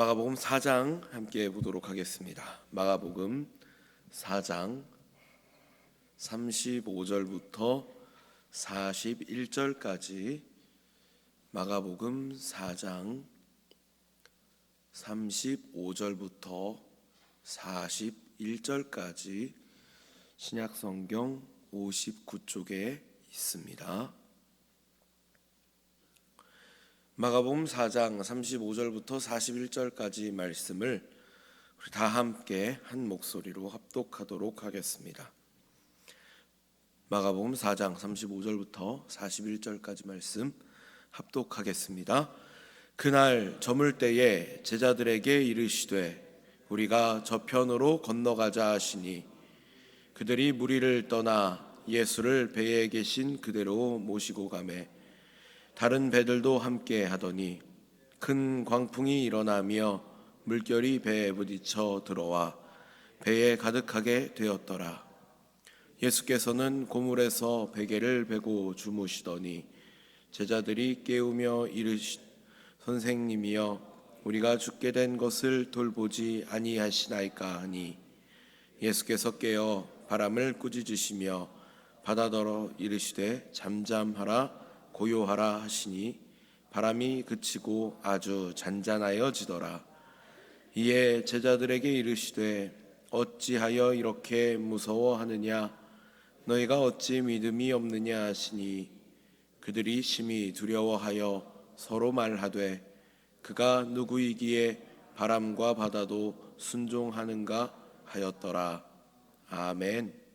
마가복음 4장 함께 보도록 하겠습니다. 마가복음 4장 35절부터 41절까지 마가복음 4장 35절부터 41절까지 신약 성경 59쪽에 있습니다. 마가복음 4장 35절부터 41절까지 말씀을 다 함께 한 목소리로 합독하도록 하겠습니다. 마가복음 4장 35절부터 41절까지 말씀 합독하겠습니다. 그날 저물 때에 제자들에게 이르시되 우리가 저편으로 건너가자 하시니 그들이 무리를 떠나 예수를 배에 계신 그대로 모시고 가매 다른 배들도 함께 하더니 큰 광풍이 일어나며 물결이 배에 부딪혀 들어와 배에 가득하게 되었더라. 예수께서는 고물에서 베개를 베고 주무시더니 제자들이 깨우며 이르시 선생님이여 우리가 죽게 된 것을 돌보지 아니하시나이까 하니 예수께서 깨어 바람을 꾸짖으시며 바다더러 이르시되 잠잠하라 고요하라 하시니 바람이 그치고 아주 잔잔하여지더라. 이에 제자들에게 이르시되 어찌하여 이렇게 무서워하느냐 너희가 어찌 믿음이 없느냐 하시니 그들이 심히 두려워하여 서로 말하되 그가 누구이기에 바람과 바다도 순종하는가 하였더라. 아멘.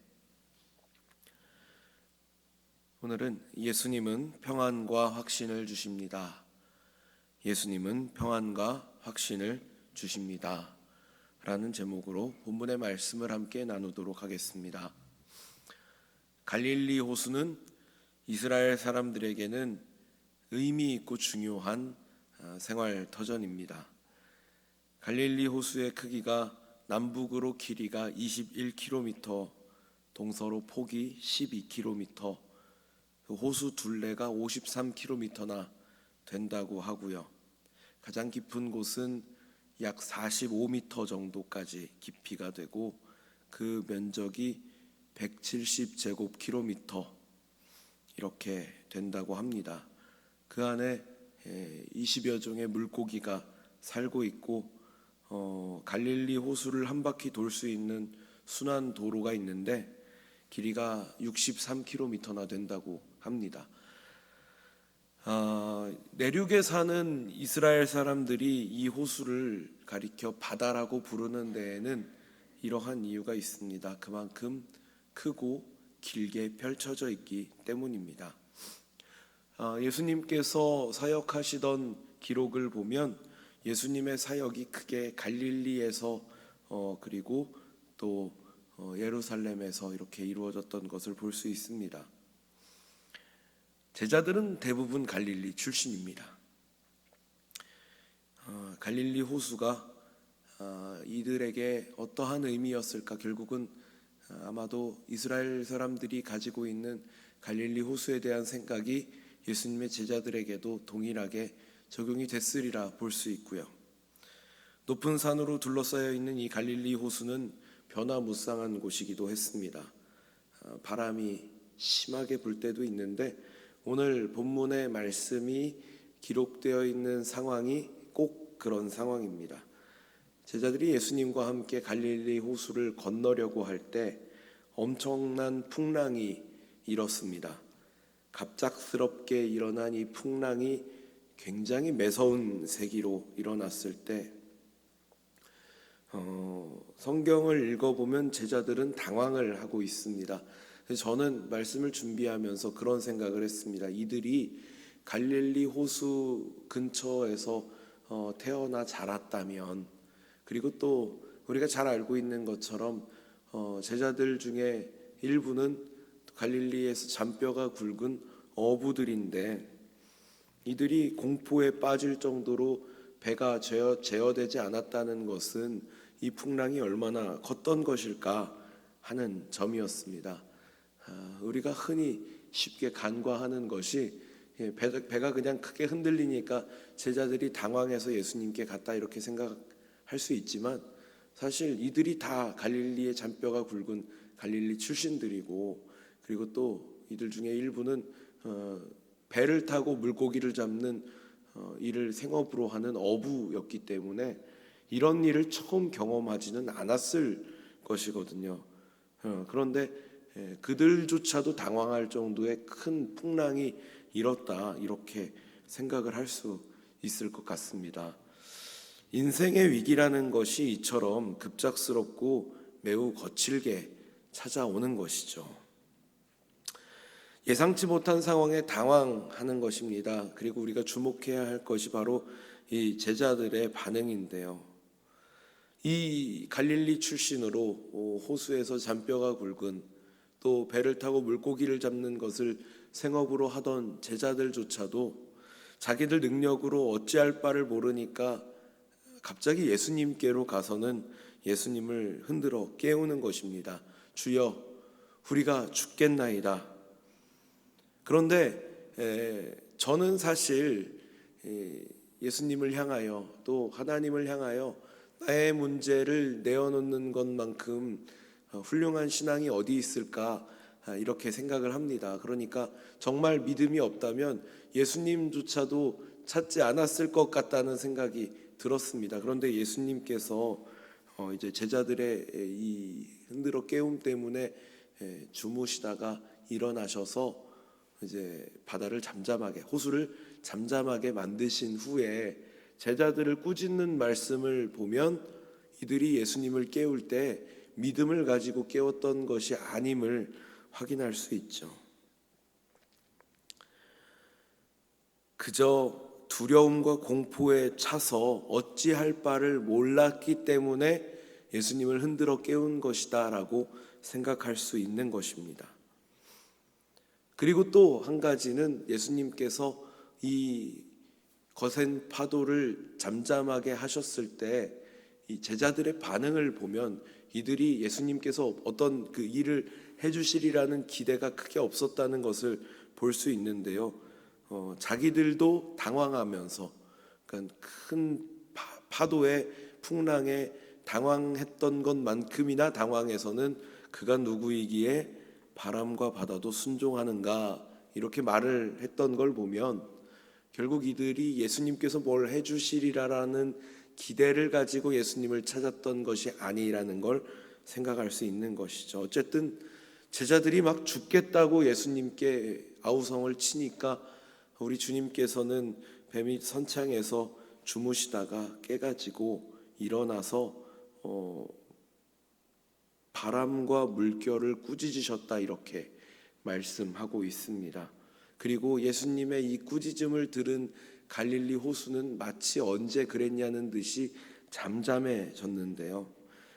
오늘은 예수님은 평안과 확신을 주십니다. 예수님은 평안과 확신을 주십니다. 라는 제목으로 본문의 말씀을 함께 나누도록 하겠습니다. 갈릴리 호수는 이스라엘 사람들에게는 의미 있고 중요한 아, 생활 터전입니다. 갈릴리 호수의 크기가 남북으로 길이가 21km, 동서로 폭이 12km, 그 호수 둘레가 53km나 된다고 하고요. 가장 깊은 곳은 약 45m 정도까지 깊이가 되고 그 면적이 170제곱킬로미터 이렇게 된다고 합니다. 그 안에 20여 종의 물고기가 살고 있고 어, 갈릴리 호수를 한 바퀴 돌 수 있는 순환 도로가 있는데 길이가 63km나 된다고 합니다. 어, 내륙에 사는 이스라엘 사람들이 이 호수를 가리켜 바다라고 부르는 데에는 이러한 이유가 있습니다. 그만큼 크고 길게 펼쳐져 있기 때문입니다. 어, 예수님께서 사역하시던 기록을 보면 예수님의 사역이 크게 갈릴리에서 어, 그리고 또 어, 예루살렘에서 이렇게 이루어졌던 것을 볼 수 있습니다. 제자들은 대부분 갈릴리 출신입니다. 어, 갈릴리 호수가 어, 이들에게 어떠한 의미였을까? 결국은 어, 아마도 이스라엘 사람들이 가지고 있는 갈릴리 호수에 대한 생각이 예수님의 제자들에게도 동일하게 적용이 됐으리라 볼 수 있고요. 높은 산으로 둘러싸여 있는 이 갈릴리 호수는 변화무쌍한 곳이기도 했습니다. 어, 바람이 심하게 불 때도 있는데 오늘 본문의 말씀이 기록되어 있는 상황이 꼭 그런 상황입니다. 제자들이 예수님과 함께 갈릴리 호수를 건너려고 할 때 엄청난 풍랑이 일었습니다. 갑작스럽게 일어난 이 풍랑이 굉장히 매서운 세기로 일어났을 때 어, 성경을 읽어보면 제자들은 당황을 하고 있습니다. 저는 말씀을 준비하면서 그런 생각을 했습니다. 이들이 갈릴리 호수 근처에서 어, 태어나 자랐다면 그리고 또 우리가 잘 알고 있는 것처럼 어, 제자들 중에 일부는 갈릴리에서 잔뼈가 굵은 어부들인데 이들이 공포에 빠질 정도로 배가 제어, 제어되지 않았다는 것은 이 풍랑이 얼마나 컸던 것일까 하는 점이었습니다. 아, 우리가 흔히 쉽게 간과하는 것이 예, 배, 배가 그냥 크게 흔들리니까 제자들이 당황해서 예수님께 갔다 이렇게 생각할 수 있지만 사실 이들이 다 갈릴리의 잔뼈가 굵은 갈릴리 출신들이고 그리고 또 이들 중에 일부는 어, 배를 타고 물고기를 잡는 어, 일을 생업으로 하는 어부였기 때문에 이런 일을 처음 경험하지는 않았을 것이거든요. 어, 그런데 예, 그들조차도 당황할 정도의 큰 풍랑이 일었다 이렇게 생각을 할 수 있을 것 같습니다. 인생의 위기라는 것이 이처럼 급작스럽고 매우 거칠게 찾아오는 것이죠. 예상치 못한 상황에 당황하는 것입니다. 그리고 우리가 주목해야 할 것이 바로 이 제자들의 반응인데요. 이 갈릴리 출신으로 어, 호수에서 잔뼈가 굵은 또 배를 타고 물고기를 잡는 것을 생업으로 하던 제자들조차도 자기들 능력으로 어찌할 바를 모르니까 갑자기 예수님께로 가서는 예수님을 흔들어 깨우는 것입니다. 주여, 우리가 죽겠나이다. 그런데 에, 저는 사실 에, 예수님을 향하여 또 하나님을 향하여 나의 문제를 내어놓는 것만큼 어, 훌륭한 신앙이 어디 있을까 아, 이렇게 생각을 합니다. 그러니까 정말 믿음이 없다면 예수님조차도 찾지 않았을 것 같다는 생각이 들었습니다. 그런데 예수님께서 어, 이제 제자들의 이 흔들어 깨움 때문에 에, 주무시다가 일어나셔서 이제 바다를 잠잠하게 호수를 잠잠하게 만드신 후에 제자들을 꾸짖는 말씀을 보면 이들이 예수님을 깨울 때 믿음을 가지고 깨웠던 것이 아님을 확인할 수 있죠. 그저 두려움과 공포에 차서 어찌할 바를 몰랐기 때문에 예수님을 흔들어 깨운 것이다라고 생각할 수 있는 것입니다. 그리고 또 한 가지는 예수님께서 이 거센 파도를 잠잠하게 하셨을 때 이 제자들의 반응을 보면 이들이 예수님께서 어떤 그 일을 해주시리라는 기대가 크게 없었다는 것을 볼 수 있는데요. 어, 자기들도 당황하면서 그러니까 큰 파, 도의 풍랑에 당황했던 것만큼이나 당황해서는 그가 누구이기에 바람과 바다도 순종하는가 이렇게 말을 했던 걸 보면 결국 이들이 예수님께서 뭘 해주시리라라는 기대를 가지고 예수님을 찾았던 것이 아니라는 걸 생각할 수 있는 것이죠. 어쨌든 제자들이 막 죽겠다고 예수님께 아우성을 치니까 우리 주님께서는 뱀이 선창에서 주무시다가 깨가지고 일어나서 어, 바람과 물결을 꾸짖으셨다 이렇게 말씀하고 있습니다. 그리고 예수님의 이 꾸짖음을 들은 갈릴리 호수는 마치 언제 그랬냐는 듯이 잠잠해졌는데요.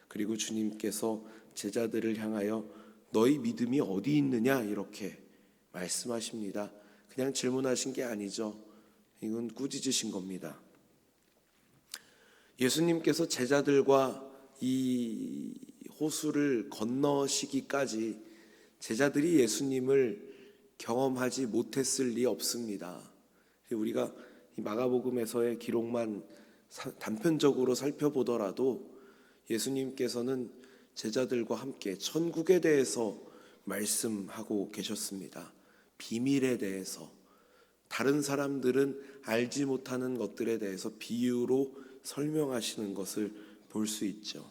그리고 주님께서 제자들을 향하여 너희 믿음이 어디 있느냐 이렇게 말씀하십니다. 그냥 질문하신 게 아니죠. 이건 꾸짖으신 겁니다. 예수님께서 제자들과 이 호수를 건너시기까지 제자들이 예수님을 경험하지 못했을 리 없습니다. 우리가 마가복음에서의 기록만 단편적으로 살펴보더라도 예수님께서는 제자들과 함께 천국에 대해서 말씀하고 계셨습니다. 비밀에 대해서 다른 사람들은 알지 못하는 것들에 대해서 비유로 설명하시는 것을 볼 수 있죠.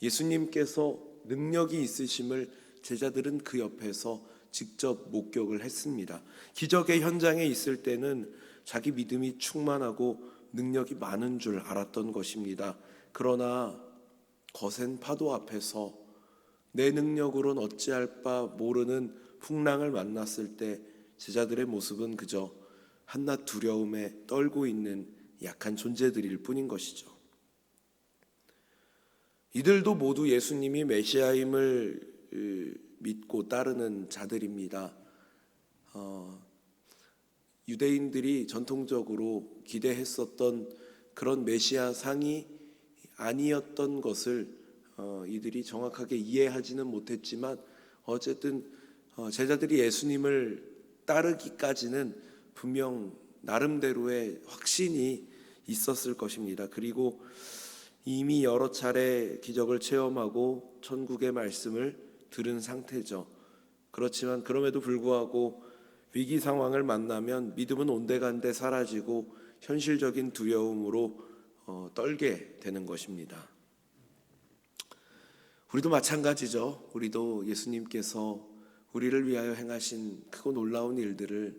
예수님께서 능력이 있으심을 제자들은 그 옆에서 직접 목격을 했습니다. 기적의 현장에 있을 때는 자기 믿음이 충만하고 능력이 많은 줄 알았던 것입니다. 그러나 거센 파도 앞에서 내 능력으로는 어찌할 바 모르는 풍랑을 만났을 때 제자들의 모습은 그저 한낱 두려움에 떨고 있는 약한 존재들일 뿐인 것이죠. 이들도 모두 예수님이 메시아임을 믿고 따르는 자들입니다. 어, 유대인들이 전통적으로 기대했었던 그런 메시아 상이 아니었던 것을 어, 이들이 정확하게 이해하지는 못했지만 어쨌든 어, 제자들이 예수님을 따르기까지는 분명 나름대로의 확신이 있었을 것입니다. 그리고 이미 여러 차례 기적을 체험하고 천국의 말씀을 들은 상태죠. 그렇지만 그럼에도 불구하고 위기 상황을 만나면 믿음은 온데간데 사라지고 현실적인 두려움으로 어, 떨게 되는 것입니다. 우리도 마찬가지죠. 우리도 예수님께서 우리를 위하여 행하신 크고 놀라운 일들을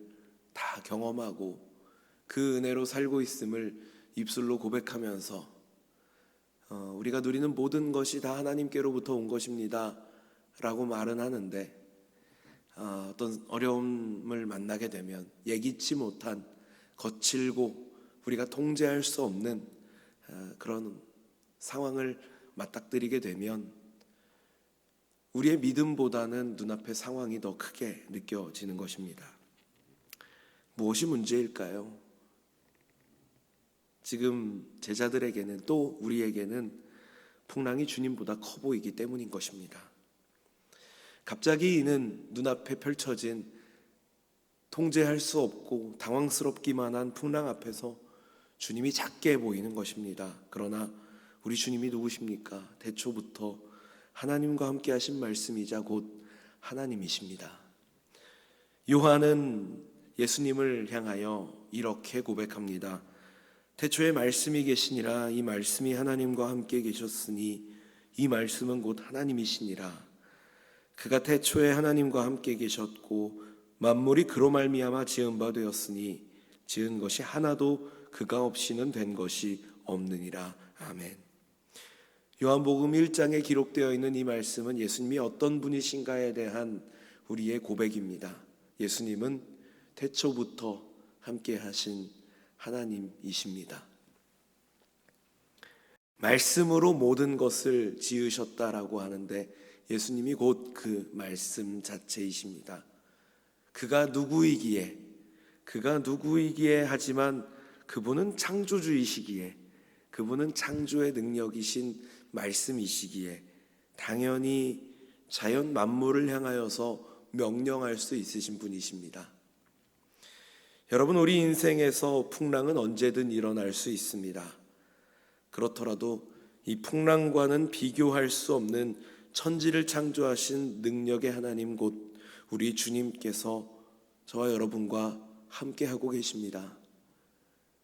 다 경험하고 그 은혜로 살고 있음을 입술로 고백하면서 어, 우리가 누리는 모든 것이 다 하나님께로부터 온 것입니다. 라고 말은 하는데 어, 어떤 어려움을 만나게 되면 예기치 못한 거칠고 우리가 통제할 수 없는 어, 그런 상황을 맞닥뜨리게 되면 우리의 믿음보다는 눈앞의 상황이 더 크게 느껴지는 것입니다. 무엇이 문제일까요? 지금 제자들에게는 또 우리에게는 풍랑이 주님보다 커 보이기 때문인 것입니다. 갑자기 이는 눈앞에 펼쳐진 통제할 수 없고 당황스럽기만 한 풍랑 앞에서 주님이 작게 보이는 것입니다. 그러나 우리 주님이 누구십니까? 대초부터 하나님과 함께 하신 말씀이자 곧 하나님이십니다. 요한은 예수님을 향하여 이렇게 고백합니다. 태초에 말씀이 계시니라 이 말씀이 하나님과 함께 계셨으니 이 말씀은 곧 하나님이시니라 그가 태초에 하나님과 함께 계셨고 만물이 그로 말미암아 지은 바 되었으니 지은 것이 하나도 그가 없이는 된 것이 없느니라 아멘. 요한복음 1장에 기록되어 있는 이 말씀은 예수님이 어떤 분이신가에 대한 우리의 고백입니다. 예수님은 태초부터 함께 하신 하나님이십니다. 말씀으로 모든 것을 지으셨다라고 하는데 예수님이 곧 그 말씀 자체이십니다. 그가 누구이기에 그가 누구이기에 하지만 그분은 창조주이시기에 그분은 창조의 능력이신 말씀이시기에 당연히 자연 만물을 향하여서 명령할 수 있으신 분이십니다. 여러분, 우리 인생에서 풍랑은 언제든 일어날 수 있습니다. 그렇더라도 이 풍랑과는 비교할 수 없는 천지를 창조하신 능력의 하나님 곧 우리 주님께서 저와 여러분과 함께 하고 계십니다.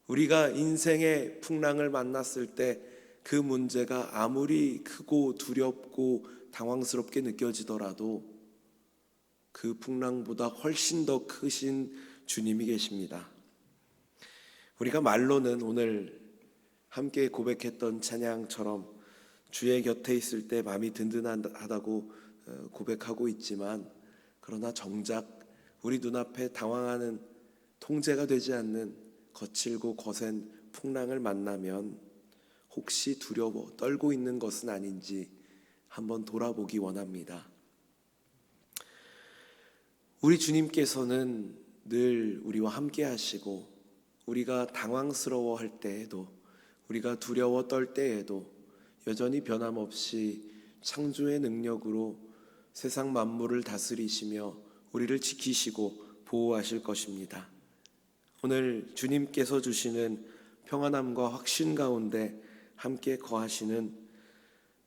우리가 인생의 풍랑을 만났을 때 그 문제가 아무리 크고 두렵고 당황스럽게 느껴지더라도 그 풍랑보다 훨씬 더 크신 주님이 계십니다. 우리가 말로는 오늘 함께 고백했던 찬양처럼 주의 곁에 있을 때 마음이 든든하다고 어, 고백하고 있지만 그러나 정작 우리 눈앞에 당황하는 통제가 되지 않는 거칠고 거센 풍랑을 만나면 혹시 두려워 떨고 있는 것은 아닌지 한번 돌아보기 원합니다. 우리 주님께서는 늘 우리와 함께 하시고 우리가 당황스러워 할 때에도 우리가 두려워 떨 때에도 여전히 변함없이 창조의 능력으로 세상 만물을 다스리시며 우리를 지키시고 보호하실 것입니다. 오늘 주님께서 주시는 평안함과 확신 가운데 함께 거하시는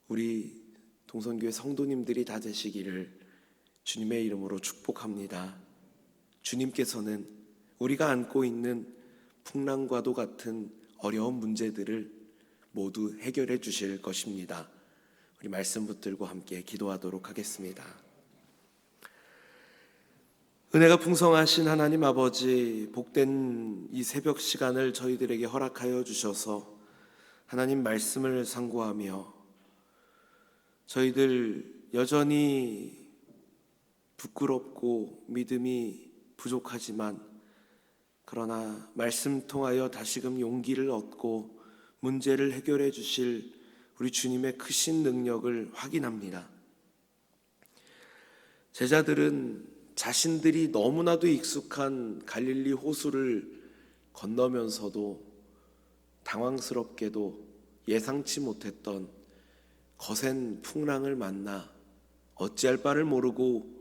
우리 동선교회 성도님들이 다 되시기를 주님의 이름으로 축복합니다. 주님께서는 우리가 안고 있는 풍랑과도 같은 어려운 문제들을 모두 해결해 주실 것입니다. 우리 말씀 붙들고 함께 기도하도록 하겠습니다. 은혜가 풍성하신 하나님 아버지, 복된 이 새벽 시간을 저희들에게 허락하여 주셔서 하나님 말씀을 상고하며 저희들 여전히 부끄럽고 믿음이 부족하지만 그러나 말씀 통하여 다시금 용기를 얻고 문제를 해결해 주실 우리 주님의 크신 능력을 확인합니다. 제자들은 자신들이 너무나도 익숙한 갈릴리 호수를 건너면서도 당황스럽게도 예상치 못했던 거센 풍랑을 만나 어찌할 바를 모르고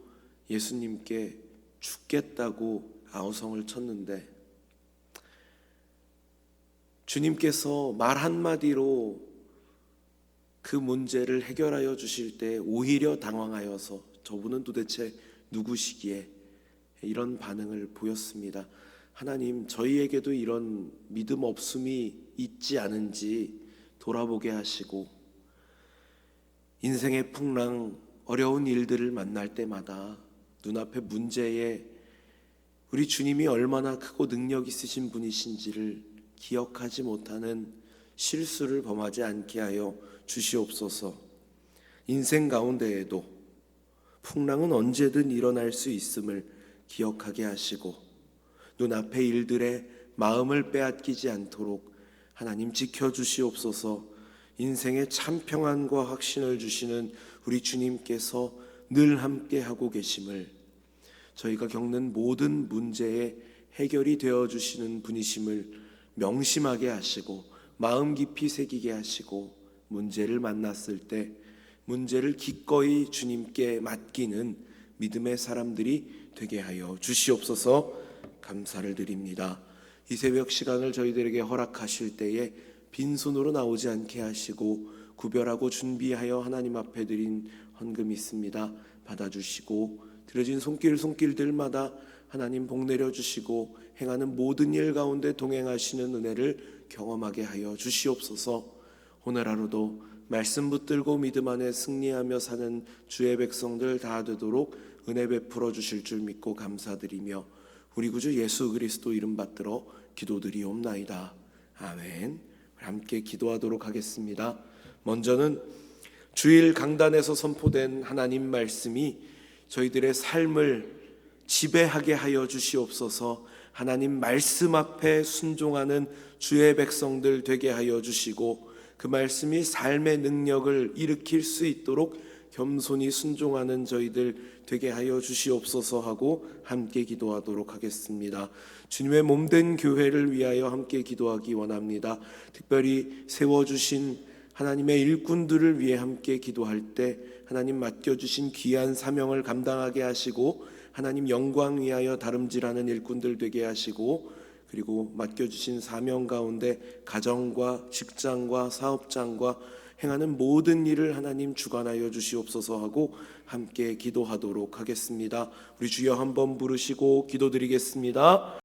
예수님께 죽겠다고 아우성을 쳤는데 주님께서 말 한마디로 그 문제를 해결하여 주실 때 오히려 당황하여서 저분은 도대체 누구시기에 이런 반응을 보였습니다. 하나님, 저희에게도 이런 믿음 없음이 있지 않은지 돌아보게 하시고 인생의 풍랑, 어려운 일들을 만날 때마다 눈앞의 문제에 우리 주님이 얼마나 크고 능력 있으신 분이신지를 기억하지 못하는 실수를 범하지 않게 하여 주시옵소서. 인생 가운데에도 풍랑은 언제든 일어날 수 있음을 기억하게 하시고 눈앞의 일들에 마음을 빼앗기지 않도록 하나님 지켜 주시옵소서. 인생의 참 평안과 확신을 주시는 우리 주님께서 늘 함께 하고 계심을 저희가 겪는 모든 문제의 해결이 되어 주시는 분이심을 명심하게 하시고 마음 깊이 새기게 하시고 문제를 만났을 때 문제를 기꺼이 주님께 맡기는 믿음의 사람들이 되게 하여 주시옵소서 감사를 드립니다. 이 새벽 시간을 저희들에게 허락하실 때에 빈손으로 나오지 않게 하시고 구별하고 준비하여 하나님 앞에 드린 헌금 있습니다. 받아주시고 드려진 손길 손길들마다 하나님 복 내려 주시고 행하는 모든 일 가운데 동행하시는 은혜를 경험하게 하여 주시옵소서. 오늘 하루도 말씀 붙들고 믿음 안에 승리하며 사는 주의 백성들 다 되도록 은혜 베풀어 주실 줄 믿고 감사드리며 우리 구주 예수 그리스도 이름 받들어 기도드리옵나이다. 아멘. 함께 기도하도록 하겠습니다. 먼저는 주일 강단에서 선포된 하나님 말씀이 저희들의 삶을 지배하게 하여 주시옵소서. 하나님 말씀 앞에 순종하는 주의 백성들 되게 하여 주시고 그 말씀이 삶의 능력을 일으킬 수 있도록 겸손히 순종하는 저희들 되게 하여 주시옵소서 하고 함께 기도하도록 하겠습니다. 주님의 몸된 교회를 위하여 함께 기도하기 원합니다. 특별히 세워 주신 하나님의 일꾼들을 위해 함께 기도할 때 하나님 맡겨 주신 귀한 사명을 감당하게 하시고 하나님 영광 위하여 다름질하는 일꾼들 되게 하시고 그리고 맡겨 주신 사명 가운데 가정과 직장과 사업장과 행하는 모든 일을 하나님 주관하여 주시옵소서 하고 함께 기도하도록 하겠습니다. 우리 주여 한번 부르시고 기도드리겠습니다.